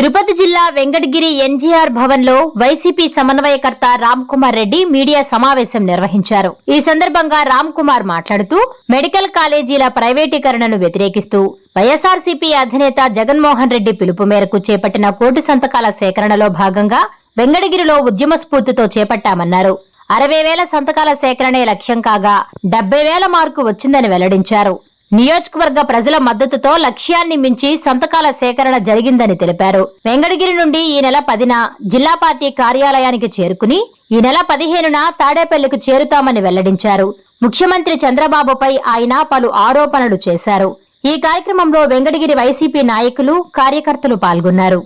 తిరుపతి జిల్లా వెంకటగిరి ఎన్జీఆర్ భవన్లో వైసీపీ సమన్వయకర్త రామ్ కుమార్ రెడ్డి మీడియా సమావేశం నిర్వహించారు. ఈ సందర్భంగా రామ్ కుమార్ మాట్లాడుతూ మెడికల్ కాలేజీల ప్రైవేటీకరణను వ్యతిరేకిస్తూ వైఎస్ఆర్సీపీ అధినేత జగన్మోహన్ రెడ్డి పిలుపు మేరకు చేపట్టిన కోటి సంతకాల సేకరణలో భాగంగా వెంకటగిరిలో ఉద్యమ స్ఫూర్తితో చేపట్టామన్నారు. అరవై వేల సంతకాల సేకరణే లక్ష్యం కాగా డెబ్బై వేల మార్కు వచ్చిందని వెల్లడించారు. నియోజకవర్గ ప్రజల మద్దతుతో లక్ష్యాన్ని మించి సంతకాల సేకరణ జరిగిందని తెలిపారు. వెంకటగిరి నుండి ఈ నెల పదిన జిల్లా పార్టీ కార్యాలయానికి చేరుకుని ఈ నెల పదిహేనున తాడేపల్లికి చేరుతామని వెల్లడించారు. ముఖ్యమంత్రి చంద్రబాబుపై ఆయన పలు ఆరోపణలు చేశారు. ఈ కార్యక్రమంలో వెంకటగిరి వైసీపీ నాయకులు కార్యకర్తలు పాల్గొన్నారు.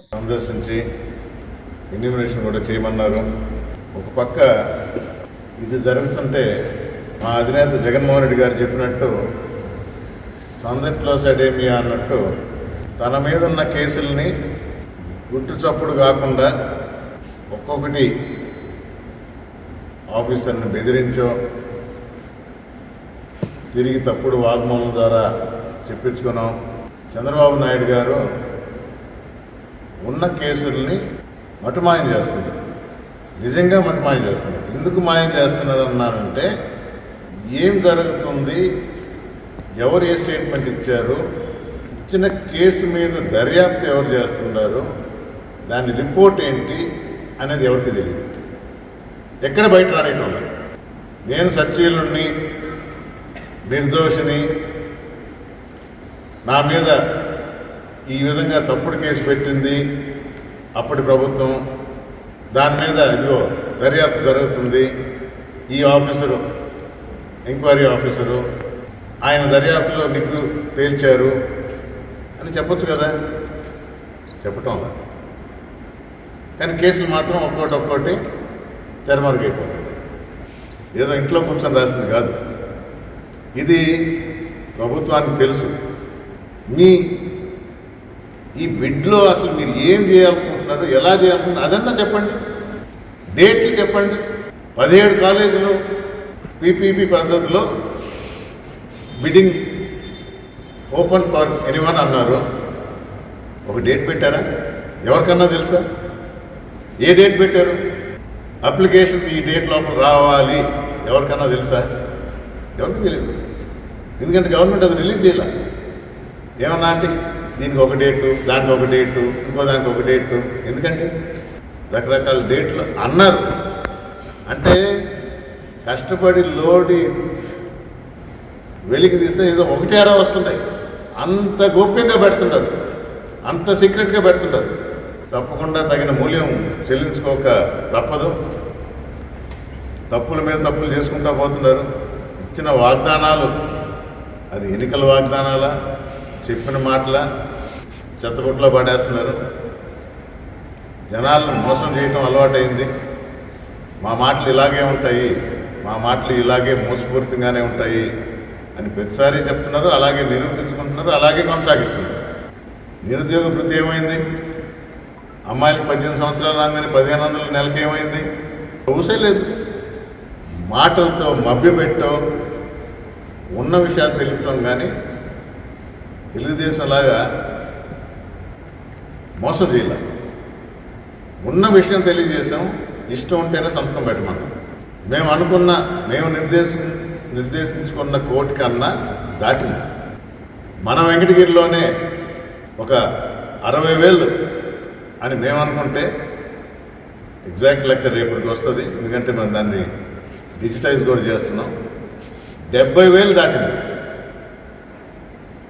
కూడా చేయమన్నారు. ఒక పక్క ఇది జరుగుతుంటే మా అధినేత జగన్మోహన్ రెడ్డి గారు చెప్పినట్టు సడేమియా అన్నట్టు తన మీద ఉన్న కేసుల్ని గుట్టు చప్పుడు కాకుండా ఒక్కొక్కటి ఆఫీసర్ని బెదిరించో తిరిగి తప్పుడు వాగ్మూలం ద్వారా చెప్పించుకున్నాం. చంద్రబాబు నాయుడు గారు ఉన్న కేసుల్ని మటుమాయం చేస్తుంది నిజంగా మటుమాయం చేస్తున్నారు. ఎందుకు మాయం చేస్తున్నారు అన్నానంటే ఏం జరుగుతుంది ఎవరు ఏ స్టేట్మెంట్ ఇచ్చారు? ఇచ్చిన కేసు మీద దర్యాప్తు ఎవరు చేస్తున్నారు? దాని రిపోర్ట్ ఏంటి అనేది ఎవరికి తెలియదు. ఎక్కడ బయట రానియటం లేదు. నేను సచ్చీలుని నిర్దోషిని నా మీద ఈ విధంగా తప్పుడు కేసు పెట్టింది అప్పటి ప్రభుత్వం దాని మీద ఇదిగో దర్యాప్తు జరుగుతుంది. ఈ ఆఫీసరు ఎంక్వైరీ ఆఫీసరు ఆయన దర్యాప్తులో నిగ్గు తేల్చారు అని చెప్పొచ్చు కదా. చెప్పటం కానీ కేసులు మాత్రం ఒక్కోటి ఒక్కోటి తెరమరుగైపోతుంది. ఏదో ఇంట్లో కూర్చొని రాసింది కాదు. ఇది ప్రభుత్వానికి తెలుసు. మీ ఈ బిడ్లో అసలు మీరు ఏం చేయాలనుకుంటున్నారు ఎలా చేయాలనుకుంటున్నారు అదన్నా చెప్పండి. డేట్లు చెప్పండి. పదిహేడు కాలేజీలు పీపీపీ పద్ధతిలో బిడ్డింగ్ ఓపెన్ ఫర్ ఎనీవన్ అన్నారు. ఒక డేట్ పెట్టారా? ఎవరికన్నా తెలుసా? ఏ డేట్ పెట్టారు? అప్లికేషన్స్ ఈ డేట్ లోపల రావాలి. ఎవరికన్నా తెలుసా? ఎవరికి తెలియదు ఎందుకంటే గవర్నమెంట్ అది రిలీజ్ చేయాల. ఏమన్నా అంటే దీనికి ఒక డేటు దానికి ఒక డేటు ఇంకో దానికి ఒక డేటు. ఎందుకంటే రకరకాల డేట్లు అన్నారు. అంటే కష్టపడి లోడి వెలికి తీస్తే ఏదో ఒకటేరా వస్తున్నాయి అంత గోప్యంగా పెడుతున్నారు అంత సీక్రెట్గా పెడుతున్నారు తప్పకుండా తగిన మూల్యం చెల్లించుకోక తప్పదు. తప్పుల మీద తప్పులు చేసుకుంటా పోతున్నారు. ఇచ్చిన వాగ్దానాలు అది ఎన్నికల వాగ్దానాలా చెప్పిన మాటల చెత్తగుట్లో పడేస్తున్నారు. జనాలను మోసం చేయటం అలవాటైంది. మా మాటలు ఇలాగే ఉంటాయి. మా మాటలు ఇలాగే మోసపూరితంగానే ఉంటాయి. అని ప్రతిసారి చెప్తున్నారు అలాగే నిరూపించుకుంటున్నారు అలాగే కొనసాగిస్తున్నారు. నిరుద్యోగ వృత్తి ఏమైంది? అమ్మాయిలకు పద్దెనిమిది సంవత్సరాలు రాగానే పదిహేను వందల నెలకి ఏమైంది? చూసే లేదు. మాటలతో మభ్యపెట్టో ఉన్న విషయాలు తెలుపటం కానీ తెలుగుదేశం లాగా మోసం చేయలే ఉన్న విషయం తెలియజేసాం ఇష్టం ఉంటేనే సంతకం పెట్టమన్నాం. మేము అనుకున్న మేము నిర్దేశం నిర్దేశించుకున్న కోటి కన్నా దాటింది. మన వెంకటగిరిలోనే ఒక అరవై వేలు అని మేము అనుకుంటే ఎగ్జాక్ట్ లెక్క రేపటికి వస్తుంది. ఎందుకంటే మనం దాన్ని డిజిటైజ్ కూడా చేస్తున్నాం. డెబ్బై వేలు దాటింది.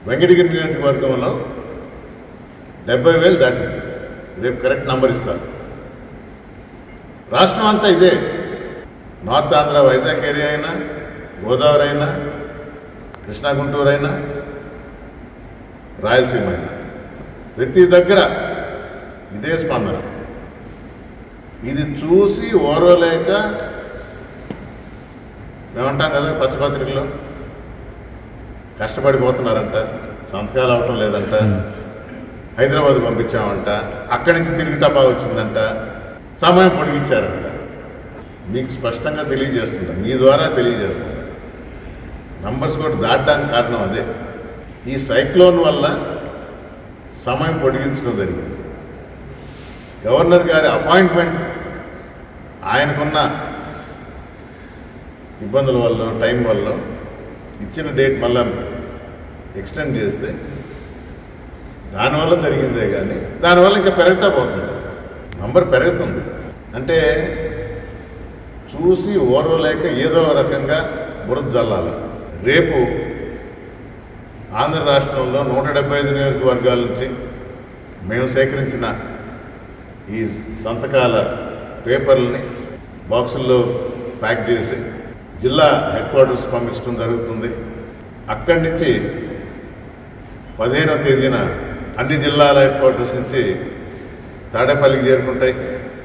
వెంకటగిరి నియోజకవర్గంలో డెబ్బై వేలు దాటింది. రేపు కరెక్ట్ నంబర్ ఇస్తారు. రాష్ట్రం అంతా ఇదే. నార్త్ ఆంధ్ర వైజాగ్ ఏరియా అయినా గోదావరి అయినా కృష్ణా గుంటూరు అయినా రాయలసీమ అయినా ప్రతి దగ్గర ఇదే స్పందన. ఇది చూసి ఓర్వలేక మేమంటాం కదా పచ్చపత్రికలో కష్టపడిపోతున్నారంట సంతకాలు అవటం లేదంట హైదరాబాద్ పంపించామంట అక్కడి నుంచి తిరిగి టపా వచ్చిందంట సమయం పొడిగించారంట. మీకు స్పష్టంగా తెలియజేస్తుంది మీ ద్వారా తెలియజేస్తుంది నంబర్స్ కూడా దాటడానికి కారణం అదే. ఈ సైక్లోన్ వల్ల సమయం పొడిగించడం జరిగింది. గవర్నర్ గారి అపాయింట్మెంట్ ఆయనకున్న ఇబ్బందుల వల్ల టైం వల్ల ఇచ్చిన డేట్ మళ్ళా ఎక్స్టెండ్ చేస్తే దానివల్ల జరిగిందే కానీ దానివల్ల ఇంకా పెరుగుతా పోతుంది. నంబర్ పెరుగుతుంది. అంటే చూసి ఓర్వలేక ఏదో రకంగా బురద జల్లాలి. రేపు ఆంధ్ర రాష్ట్రంలో నూట డెబ్బై ఐదు నియోజకవర్గాల నుంచి మేము సేకరించిన ఈ సంతకాల పేపర్లని బాక్సుల్లో ప్యాక్ చేసి జిల్లా హెడ్ క్వార్టర్స్ పంపించడం జరుగుతుంది. అక్కడి నుంచి పదిహేనవ తేదీన అన్ని జిల్లాల హెడ్ క్వార్టర్స్ నుంచి తాడేపల్లికి చేరుకుంటాయి.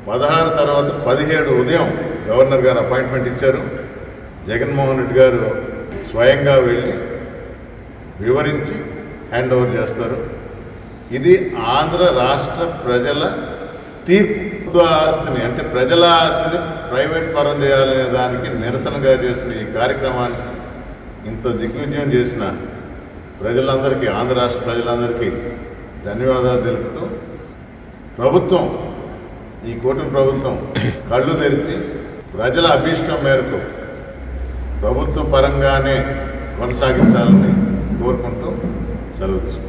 పదహారు తర్వాత పదిహేడు ఉదయం గవర్నర్ గారు అపాయింట్మెంట్ ఇచ్చారు. జగన్మోహన్ రెడ్డి గారు స్వయంగా వెళ్ళి వివరించి హ్యాండ్ ఓవర్ చేస్తారు. ఇది ఆంధ్ర రాష్ట్ర ప్రజల తీర్పు ఆస్తిని అంటే ప్రజల ఆస్తిని ప్రైవేట్ పరం చేయాలనే దానికి నిరసనగా చేసిన ఈ కార్యక్రమాన్ని ఇంత దిగ్విజయం చేసిన ప్రజలందరికీ ఆంధ్ర రాష్ట్ర ప్రజలందరికీ ధన్యవాదాలు తెలుపుతూ ప్రభుత్వం ఈ కూటమి ప్రభుత్వం కళ్ళు తెరిచి ప్రజల అభీష్టం మేరకు ప్రభుత్వ పరంగానే కొనసాగించాలని కోరుకుంటూ సెలవు తీసుకుంటాం